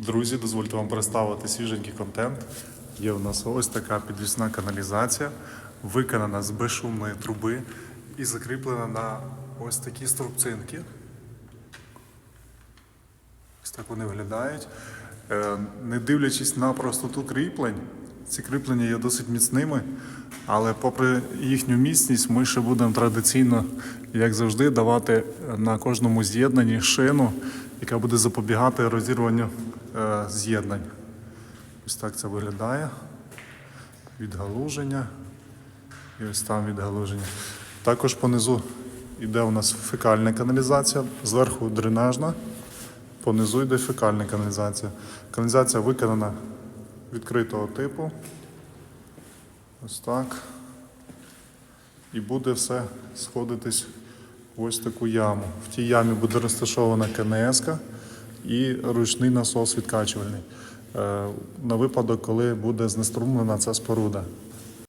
Друзі, дозвольте вам представити свіженький контент. Є у нас ось така підвісна каналізація, виконана з безшумної труби і закріплена на ось такі струбцинки. Ось так вони виглядають. Е, Не дивлячись на простоту кріплень, ці кріплення є досить міцними, але попри їхню міцність, ми ще будемо традиційно, як завжди, давати на кожному з'єднанні шину, яка буде запобігати розірванню е, з'єднань. Ось так це виглядає. Відгалуження. І ось там відгалуження. Також понизу йде у нас фекальна каналізація, зверху дренажна. Понизу йде фекальна каналізація. Каналізація виконана відкритого типу. Ось так. І буде все сходитись в ось таку яму. В тій ямі буде розташована КНС і ручний насос відкачувальний. Е, На випадок, коли буде знеструмлена ця споруда.